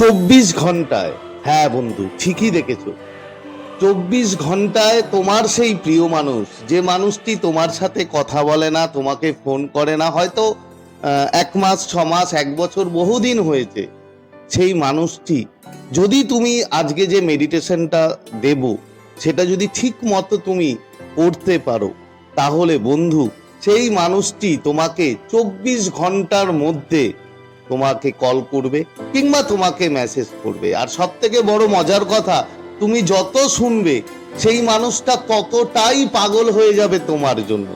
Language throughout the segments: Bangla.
চব্বিশ ঘন্টায় হ্যাঁ বন্ধু, ঠিকই দেখেছ। চব্বিশ ঘন্টায় তোমার সেই প্রিয় মানুষ, যে মানুষটি তোমার সাথে কথা বলে না, তোমাকে ফোন করে না, হয়তো এক মাস, ছ মাস, এক বছর বহুদিন হয়েছে, সেই মানুষটি যদি তুমি আজকে যে মেডিটেশনটা দেব, সেটা যদি ঠিক মতো তুমি করতে পারো, তাহলে বন্ধু, সেই মানুষটি তোমাকে চব্বিশ ঘণ্টার মধ্যে তোমাকে কল করবে কিংবা তোমাকে মেসেজ করবে। আর সব থেকে বড় মজার কথা, তুমি যত শুনবে, সেই মানুষটা ততটাই পাগল হয়ে যাবে তোমার জন্য।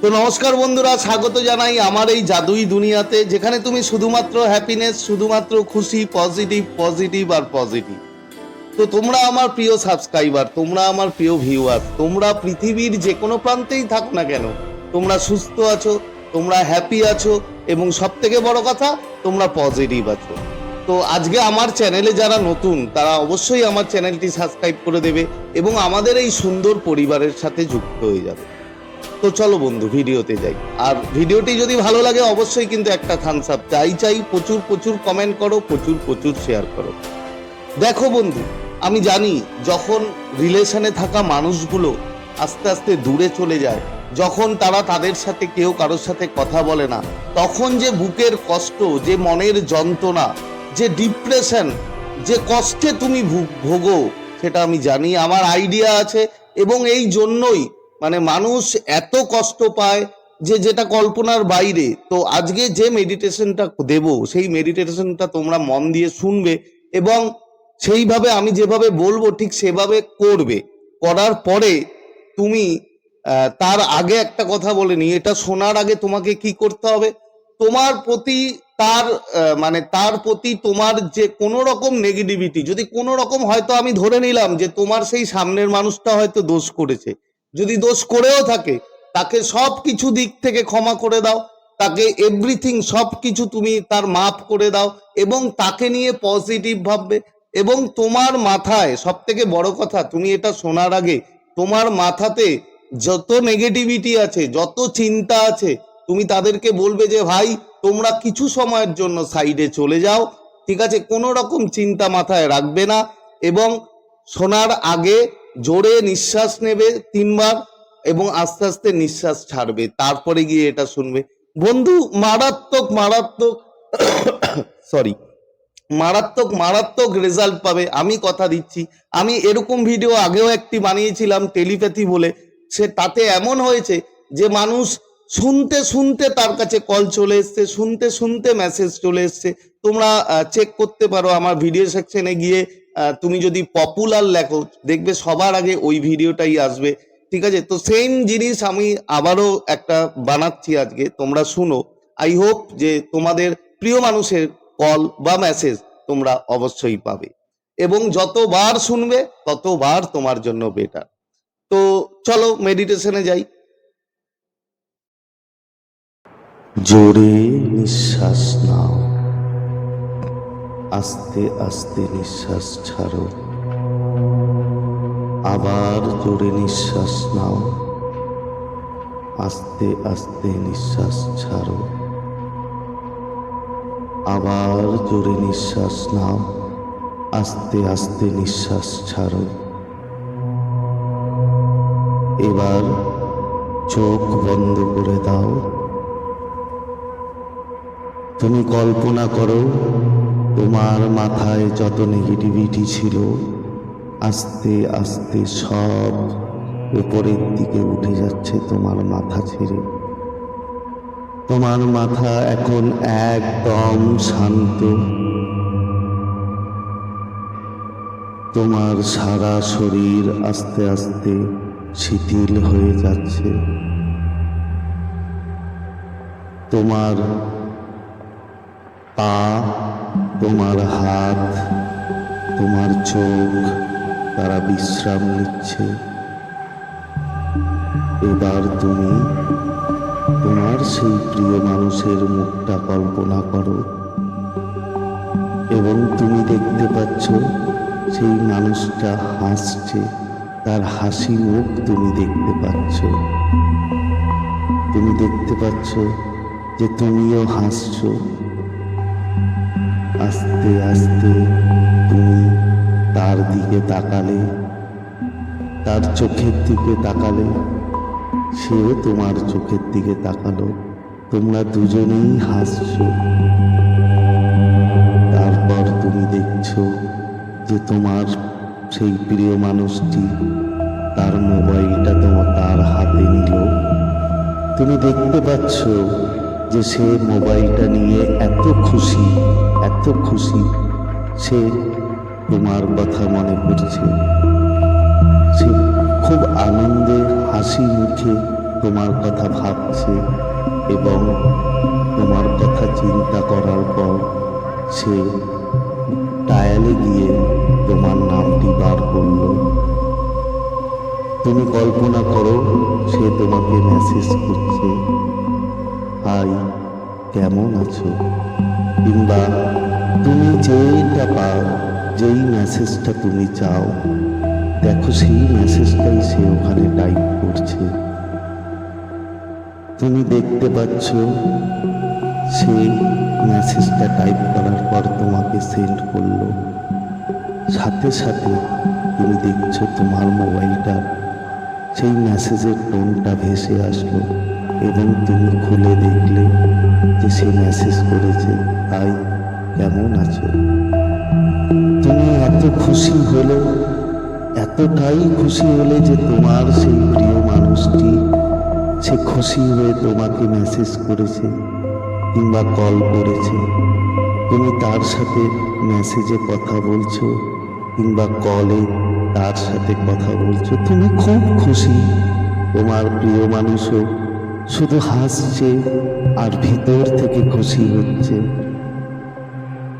তো নমস্কার বন্ধুরা, স্বাগত জানাই আমার এই জাদুই দুনিয়াতে, যেখানে তুমি শুধুমাত্র হ্যাপিনেস শুধুমাত্র খুশি পজিটিভ পজিটিভ আর পজিটিভ তো তোমরা আমার প্রিয় সাবস্ক্রাইবার তোমরা আমার প্রিয় ভিউয়ার তোমরা পৃথিবীর যে কোনো প্রান্তেই থাক না কেন, তোমরা সুস্থ আছো, তোমরা হ্যাপি আছো এবং সব থেকে বড় কথা, তোমরা পজিটিভ আছো। তো আজকে আমার চ্যানেলে যারা নতুন, তারা অবশ্যই আমার চ্যানেলটি সাবস্ক্রাইব করে দেবে এবং আমাদের এই সুন্দর পরিবারের সাথে যুক্ত হয়ে যাবে। তো চলো বন্ধু, ভিডিওতে যাই। আর ভিডিওটি যদি ভালো লাগে, অবশ্যই কিন্তু একটা থামস আপ চাই চাই, প্রচুর প্রচুর কমেন্ট করো, প্রচুর প্রচুর শেয়ার করো। দেখো বন্ধু, আমি জানি যখন রিলেশনে থাকা মানুষগুলো আস্তে আস্তে দূরে চলে যায় যখন তারা তাদের সাথে কেউ কারোর সাথে কথা বলে না, তখন যে বুকের কষ্ট, যে মনের যন্ত্রণা, যে ডিপ্রেশন, যে কষ্টে তুমি ভোগো, সেটা আমি জানি, আমার আইডিয়া আছে এবং এই জন্যই মানে মানুষ এত কষ্ট পায় যে যেটা কল্পনার বাইরে। তো আজকে যে মেডিটেশনটা দেব, সেই মেডিটেশনটা তোমরা মন দিয়ে শুনবে এবং সেইভাবে আমি যেভাবে বলব ঠিক সেভাবে করবে। করার পরে তুমি তার আগে একটা কথা বলে নি এটা শোনার আগে তোমাকে কি করতে হবে? তোমার প্রতি তার মানে তার প্রতি তোমার যে কোনো রকম নেগেটিভিটি যদি কোনো রকম হয়তো আমি ধরে নিলাম যে তোমার সেই সামনের মানুষটা হয়তো দোষ করেছে, যদি দোষ করেও থাকে, তাকে সব কিছু দিক থেকে ক্ষমা করে দাও, তাকে এভরিথিং সব কিছু তুমি তার মাফ করে দাও এবং তাকে নিয়ে পজিটিভ ভাববে এবং তোমার মাথায় সব থেকে বড় কথা, তুমি এটা শোনার আগে তোমার মাথাতে যত নেগেটিভিটি আছে, যত চিন্তা আছে, তুমি তাদেরকে বলবে যে, ভাই, তোমরা কিছু সময়ের জন্য সাইডে চলে যাও। ঠিক আছে, কোনো রকম চিন্তা মাথায় রাখবে না। এবং শোনার আগে জোরে নিঃশ্বাস নেবে তিনবার এবং আস্তে আস্তে নিঃশ্বাস ছাড়বে। তারপরে গিয়ে এটা শুনবে। বন্ধু, মারাত্মক মারাত্মক সরি মারাত্মক মারাত্মক রেজাল্ট পাবে। আমি কথা দিচ্ছি। আমি এরকম ভিডিও আগেও একটি বানিয়েছিলাম টেলিপ্যাথি বলে। সে তাতে এমন হয়েছে যে মানুষ শুনতে শুনতে তার কাছে কল চলে এসছে, শুনতে শুনতে মেসেজ চলে এসছে। তোমরা চেক করতে পারো আমার ভিডিও সেকশনে গিয়ে তুমি যদি পপুলার লেখো, দেখবে সবার আগে ওই ভিডিওটাই আসবে। ঠিক আছে? তো সেম জিনিস আমি আবারও একটা বানাচ্ছি আজকে, তোমরা শুনো। আই হোপ যে তোমাদের প্রিয় মানুষের কল বা মেসেজ তোমরা অবশ্যই পাবে। এবং যতবার শুনবে, ততবার তোমার জন্য বেটার তো চলো মেডিটেশনে যাই। জোরে নিঃশ্বাস নাও। আস্তে আস্তে নিঃশ্বাস ছাড়ো। আবার জোরে নিঃশ্বাস নাও। আস্তে আস্তে নিঃশ্বাস ছাড়ো। আবার জোরে নিঃশ্বাস নাও। আস্তে আস্তে নিঃশ্বাস ছাড়ো। এবার চোখ বন্ধ করে দাও। তুমি কল্পনা করো, তোমার মাথায় যত নেগেটিভিটি ছিল, আস্তে আস্তে সব উপরের দিকে উঠে যাচ্ছে তোমার মাথা ছেড়ে। তোমার মাথা এখন একদম শান্ত। তোমার সারা শরীর আস্তে আস্তে শিথিল হয়ে যাচ্ছে। তোমার পা, তোমার হাত, তোমার চোখ তারা বিশ্রাম নিচ্ছে। এবার তুমি তোমার সেই প্রিয় মানুষের মুখটা কল্পনা করো। এবং তুমি দেখতে পাচ্ছ সেই মানুষটা হাসছে। তার হাসি মুখ তুমি দেখতে পাচ্ছ। তুমি দেখতে পাচ্ছ যে তুমিও হাসছো। আস্তে আস্তে তুমি তার দিকে তাকালে, তার চোখের দিকে তাকালে, সেও তোমার চোখের দিকে তাকালো। তোমরা দুজনেই হাসছো। তারপর তুমি দেখছ যে তোমার সেই প্রিয় মানুষটি তার মোবাইলটা তোমার তার হাতে নিল। তুমি দেখতে পাচ্ছ যে সে মোবাইলটা নিয়ে এত খুশি এত খুশি, সে তোমার কথা মনে পড়ছে। সে খুব আনন্দে হাসি মুখে তোমার কথা ভাবছে এবং তোমার কথা চিন্তা করার পর সে ডায়ালে গিয়ে তোমার নামটি বার করল। তুমি কল্পনা করো, সে তোমাকে মেসেজ করছে। হাই কেমন আছো? কিংবা তুমি যেটা পাও, যেই মেসেজটা তুমি চাও, দেখো সেই মেসেজটাই সে ওখানে টাইপ করছে। তুমি দেখতে পাচ্ছ, সে মেসেজটা টাইপ করার পর তোমাকে সেন্ড করল। সাথে সাথে তুমি দেখছ তোমার মোবাইলটা। সেই মেসেজের টোনটা ভেসে আসলো এবং তুমি খুলে দেখলে যে সে মেসেজ করেছে তাই কেমন আছো? তুমি এত খুশি হলে, এতটাই খুশি হলে যে তোমার সেই প্রিয় মানুষটি, সে খুশি হয়ে তোমাকে মেসেজ করেছে কিংবা কল করেছে। তুমি তার সাথে মেসেজে কথা বলছো কিংবা কলে তার সাথে কথা বলছো, তুমি খুব খুশি। তোমার প্রিয় মানুষও শুধু হাসছে আর ভিতর থেকে খুশি হচ্ছে।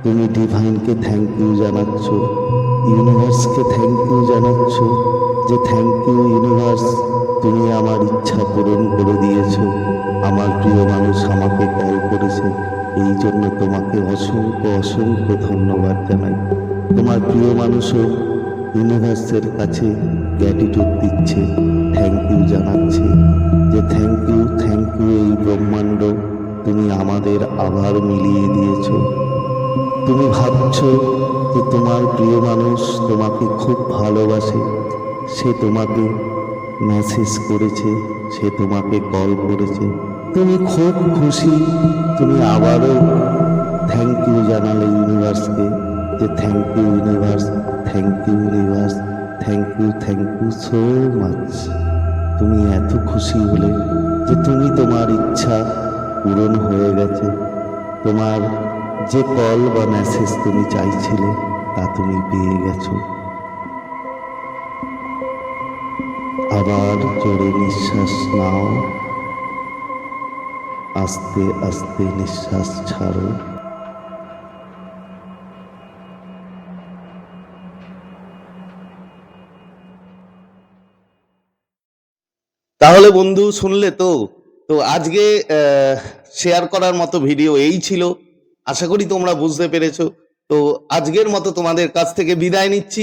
তুমি ডিভাইনকে থ্যাংক ইউ জানাচ্ছ ইউনিভার্সকে থ্যাংক ইউ জানাচ্ছ যে থ্যাংক ইউ ইউনিভার্স তুমি আমার ইচ্ছা পূরণ করে দিয়েছ। আমার প্রিয় মানুষ আমাকে কল করেছে। এই জন্য তোমাকে অসংখ্য অসংখ্য ধন্যবাদ জানাই। তোমার প্রিয় মানুষও ইউনিভার্সের কাছে গ্র্যাটিটিউড দিচ্ছে থ্যাংক ইউ জানাচ্ছে যে থ্যাংক ইউ থ্যাংক ইউ এই ব্রহ্মাণ্ড তুমি আমাদের আবার মিলিয়ে দিয়েছ। তুমি ভাবছ যে তোমার প্রিয় মানুষ তোমাকে খুব ভালোবাসে, সে তোমাকে মেসেজ করেছে, সে তোমাকে কল করেছে। তুমি খুব খুশি, তুমি আবারও থ্যাংক ইউ জানালে ইউনিভার্সকে যে thank you universe thank you universe thank you thank you so much তুমি এত খুশি হলে যে তুমি তোমার ইচ্ছা পূরণ হয়ে গেছে। তোমার যে কল বা মেসেজ তুমি চাইছিলে, তা তুমি পেয়ে গেছো। আবার জোরে নিঃশ্বাস নাও। আস্তে আস্তে নিঃশ্বাস ছাড়ো। তাহলে বন্ধু, শুনলে তো? তো আজকে শেয়ার করার মতো ভিডিও এই ছিল। আশা করি তোমরা বুঝতে পেরেছ। তো আজকের মতো তোমাদের কাছ থেকে বিদায় নিচ্ছি।